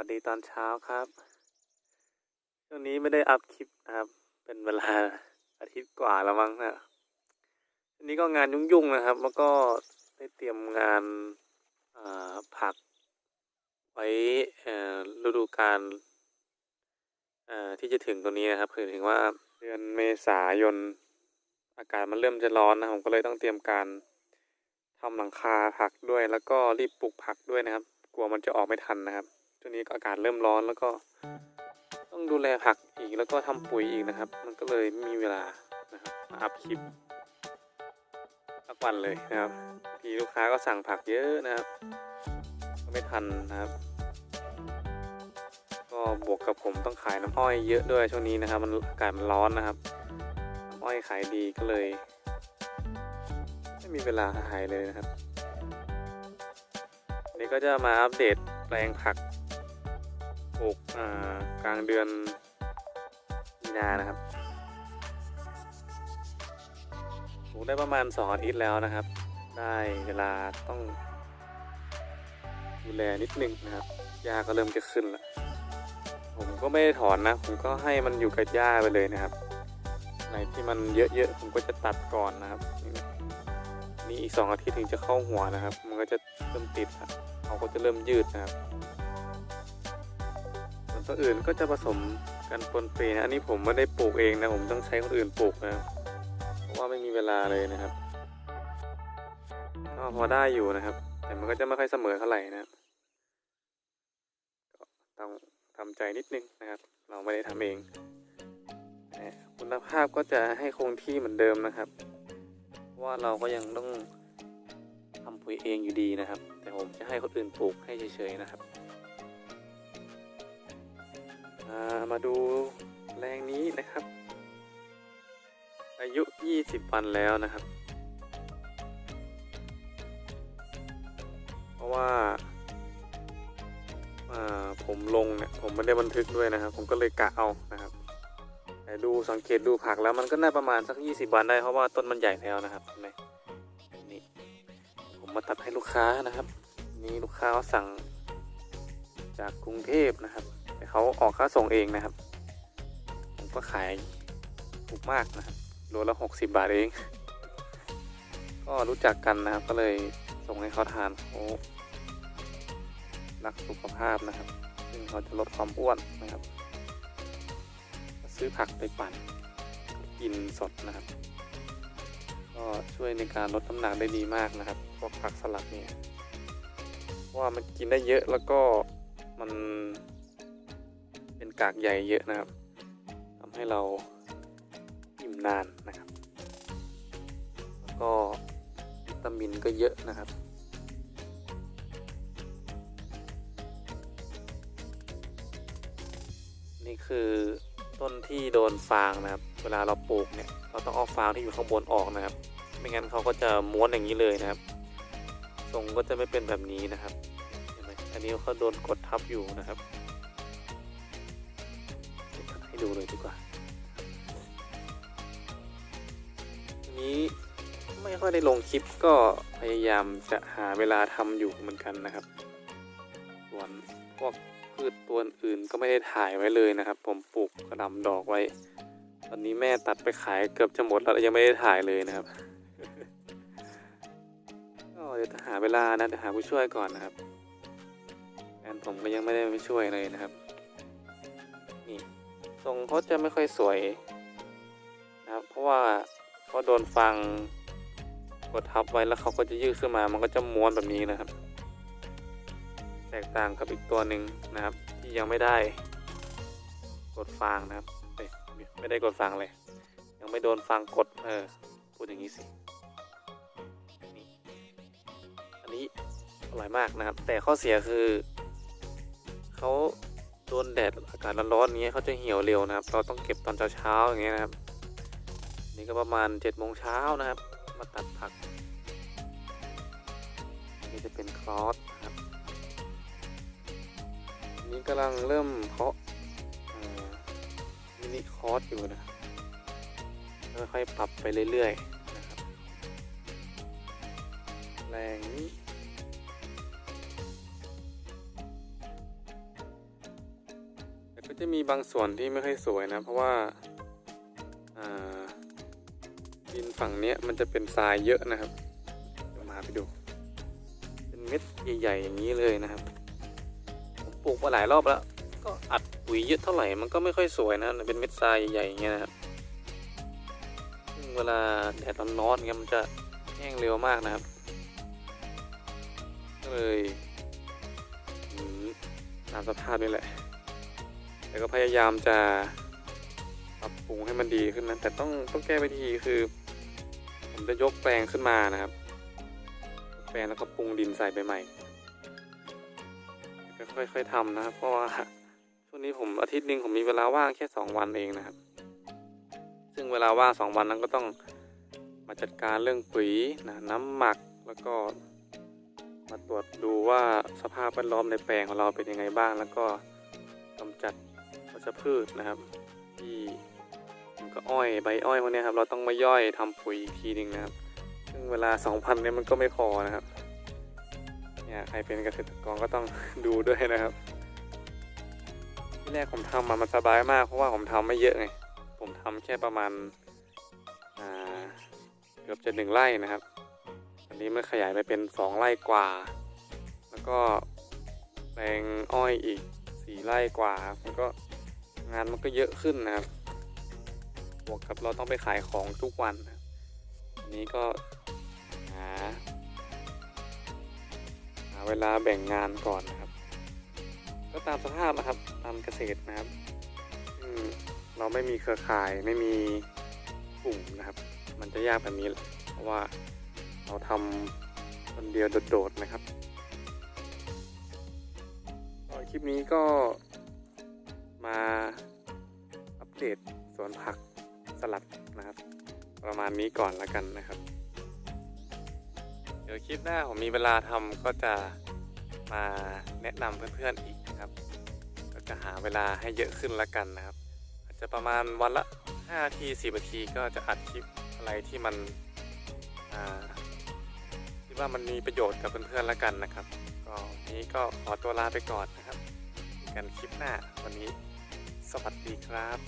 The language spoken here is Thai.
วัสดีตอนเช้าครับ ช่วงนี้ไม่ได้อัพคลิปนะครับ เป็นเวลาอาทิตย์กว่าแล้วมั้งนะอันนี้ก็งานยุ่งๆนะครับ แล้วก็ได้เตรียมงานาผัก ไว้ฤดูกาลที่จะถึงตรงนี้นะครับ คือถึงว่าเดือนเมษายนอากาศมันเริ่มจะร้อนนะผมก็เลยต้องเตรียมการทำหลังคาผักด้วย แล้วก็รีบปลูกผักด้วยนะครับ กลัวมันจะออกไม่ทันนะครับ วงนี้ก็อากาศเริ่มร้อนแล้วก็ต้องดูแลผักอีกแล้วก็ทำปุ๋ยอีกนะครับ มันก็เลยไม่มีเวลานะครับมาอัพคลิปทุกวันเลยนะครับทีลูกค้าก็สั่งผักเยอะนะครับ ก็ไม่ทันนะครับ ก็บวกกับผมต้องขายน้ำอ้อยเยอะด้วยช่วงนี้นะครับ มันอากาศมันร้อนนะครับน้ำอ้อยขายดีก็เลยไม่มีเวลาขายเลยนะครับนนี้ก็จะมาอัปเดตแปลงผัก ปลูกอ่กลางเดือนมีนานะครับปลูกได้ประมาณสองอาทิตย์แล้วนะครับ ได้เวลาต้องดูแลนิดนึงนะครับหญ้าก็เริ่มจะขึ้นแล้ว ผมก็ไม่ได้ถอนนะ ผมก็ให้มันอยู่กับหญ้าไปเลยนะครับ ไหนที่มันเยอะๆ ผมก็จะตัดก่อนนะครับ นี่อีกสองอาทิตย์ถึงจะเข้าหัวนะครับ มันก็จะเริ่มติดเขาก็จะเริ่มยืดนะครับ ตัวอื่นก็จะผสมกันปนเปนะอันนี้ผมไม่ได้ปลูกเองนะผมต้องใช้คนอื่นปลูกนะเพราะว่าไม่มีเวลาเลยนะครับก็พอได้อยู่นะครับ แต่มันก็จะไม่ค่อยเสมอเท่าไหร่นะครับต้องทำใจนิดนึงนะครับ เราไม่ได้ทำเองคุณภาพก็จะให้คงที่เหมือนเดิมนะครับเพราะว่าเราก็ยังต้องทำปุ๋ยเองอยู่ดีนะครับ แต่ผมจะให้คนอื่นปลูกให้เฉยๆนะครับ มาดูแรงนี้นะครับ อายุ 20 วันแล้วนะครับ เพราะว่าาผมลงเนี่ยผมไม่ได้บันทึกด้วยนะครับ ผมก็เลยกะเอานะครับแต่ดูสังเกตดูผักแล้วมันก็น่าประมาณสัก 20 วันได้เพราะว่าต้นมันใหญ่แล้วนะครับเห็นไหมนี่ผมมาตัดให้ลูกค้านะครับ นี่ลูกค้าสั่งจากกรุงเทพนะครับ เขาออกค่าส่งเองนะครับ ผมก็ขายถูกมากนะครับโลละหกสิบาทเอง ก็รู้จักกันนะครับ ก็เลยส่งให้เขาทานเขารักสุขภาพนะครับ ซึ่งเขาจะลดความอ้วนนะครับ ซื้อผักไปปั่นกินสดนะครับ ก็ช่วยในการลดน้ำหนักได้ดีมากนะครับ พวกผักสลัดเนี่ยว่ามันกินได้เยอะแล้วก็มัน กากใยเยอะนะครับทำให้เราอิ่มนานนะครับ แล้วก็วิตามินก็เยอะนะครับนี่คือต้นที่โดนฟางนะครับ เวลาเราปลูกเนี่ยเราต้องเอาฟางที่อยู่ข้างบนออกนะครับ ไม่งั้นเขาก็จะม้วนอย่างนี้เลยนะครับ ทรงก็จะไม่เป็นแบบนี้นะครับเห็นไหมอันนี้เขาโดนกดทับอยู่นะครับ ให้ดูเลยดีกว่าอันนี้ไม่ค่อยได้ลงคลิปก็พยายามจะหาเวลาทำอยู่เหมือนกันนะครับ ส่วนพวกพืชตัวอื่นก็ไม่ได้ถ่ายไว้เลยนะครับ ผมปลูกกระหลำดอกไว้ ตอนนี้แม่ตัดไปขายเกือบจะหมดแล้วยังไม่ได้ถ่ายเลยนะครับก็เดี๋ยวจะหาเวลานะเดี๋ยวหาผู้ช่วยก่อนนะครับแฟนผมก็ยังไม่ได้ไปช่วยเลยนะครับ ทรงเขาจะไม่ค่อยสวยนะครับ เพราะว่าเขาโดนฟังกดทับไว้แล้วเขาก็จะยืดขึ้นมา มันก็จะม้วนแบบนี้นะครับ แตกต่างกับอีกตัวหนึ่งนะครับ ที่ยังไม่ได้กดฟางนะครับไม่ได้กดฟางเลย ยังไม่โดนฟางกดเออพูดอย่างนี้สินี่อันนี้อร่อยมากนะครับ แต่ข้อเสียคือเขา นแดดอากาศร้อนๆอย่างเงี้ยเขาจะเหี่ยวเร็วนะครับ เราต้องเก็บตอนเช้าๆอย่างเงี้ยนะครับ นี่ก็ประมาณเจ็ดโมงเช้านะครับ มาตัดผัก นี่จะเป็นคลอสครับนนี้กำลังเริ่มเพาะมินิคอร์สอยู่นะค่อยๆปรับไปเรื่อยๆนะครับแรงนี้ จะมีบางส่วนที่ไม่ค่อยสวยนะ เพราะว่าดินฝั่งนี้มันจะเป็นทรายเยอะนะครับเดี๋ยวมาไปดู เป็นเม็ดใหญ่ๆอย่างนี้เลยนะครับผมปลูกมาหลายรอบแล้ว ก็อัดปุ๋ยเยอะเท่าไหร่มันก็ไม่ค่อยสวยนะเป็นเม็ดทรายใหญ่ๆอย่างเงี้ยนะครับซึ่งเวลาแดดร้อนๆเงี้ยมันจะแห้งเร็วมากนะครับก็เลยตามสภาพนี่แหละ แต่ก็พยายามจะปรับปรุงให้มันดีขึ้นนะแต่ต้องต้องแก้วิธีคือ ผมจะยกแปลงขึ้นมานะครับ แปลงแล้วก็ปรุงดินใส่ไปใหม่ก็ค่อยๆทำนะครับ เพราะว่าช่วงนี้ผมอาทิตย์หนึ่งผมมีเวลาว่างแค่สองวันเองนะครับ ซึ่งเวลาว่างสองวันนั้นก็ต้องมาจัดการเรื่องปุ๋ยนะน้ำหมักแล้วก็มาตรวจดูว่าสภาพแวดล้อมในแปลงของเราเป็นยังไงบ้าง แล้วก็กำจัด วัชพืชนะครับที่ก็อ้อยใบอ้อยพวกนี้ครับเราต้องมาย่อยทำปุ๋ยอีกทีหนึ่งนะครับ ซึ่งเวลา 2,000เนี่ยมันก็ไม่พอนะครับเนี่ยใครเป็นเกษตรกรก็ต้องดูด้วยนะครับ ที่แรกผมทำมามันสบายมากเพราะว่าผมทำไม่เยอะไงผมทำแค่ประมาณเกือบจะหนึ่งไร่นะครับอันนี้มันขยายไปเป็นสองไร่กว่า แล้วก็แปลงอ้อยอีกสี่ไร่กว่ามันก็ งานมันก็เยอะขึ้นนะครับ บวกกับเราต้องไปขายของทุกวันอันนี้ก็หาหาเวลาแบ่งงานก่อนนะครับ ก็ตามสภาพนะครับตามเกษตรนะครับอืเราไม่มีเครือข่ายไม่มีกลุ่มนะครับ มันจะยากแบบนี้แหละเพราะว่าเราทำคนเดียวโดดๆนะครับคลิปนี้ก็ มาอัปเดตสวนผักสลัดนะครับ ประมาณนี้ก่อนละกันนะครับ เดี๋ยวคลิปหน้าผมมีเวลาทำก็จะมาแนะนำเพื่อนๆอีกนะครับ ก็จะหาเวลาให้เยอะขึ้นละกันนะครับ อาจจะประมาณวันละ5นาที10นาทีก็จะอัดคลิปอะไรที่มันคิดว่ามันมีประโยชน์กับเพื่อนๆแล้วกันนะครับ ก็นี้ก็ขอตัวลาไปก่อนนะครับกันคลิปหน้าวันนี้ สวัสดีครับ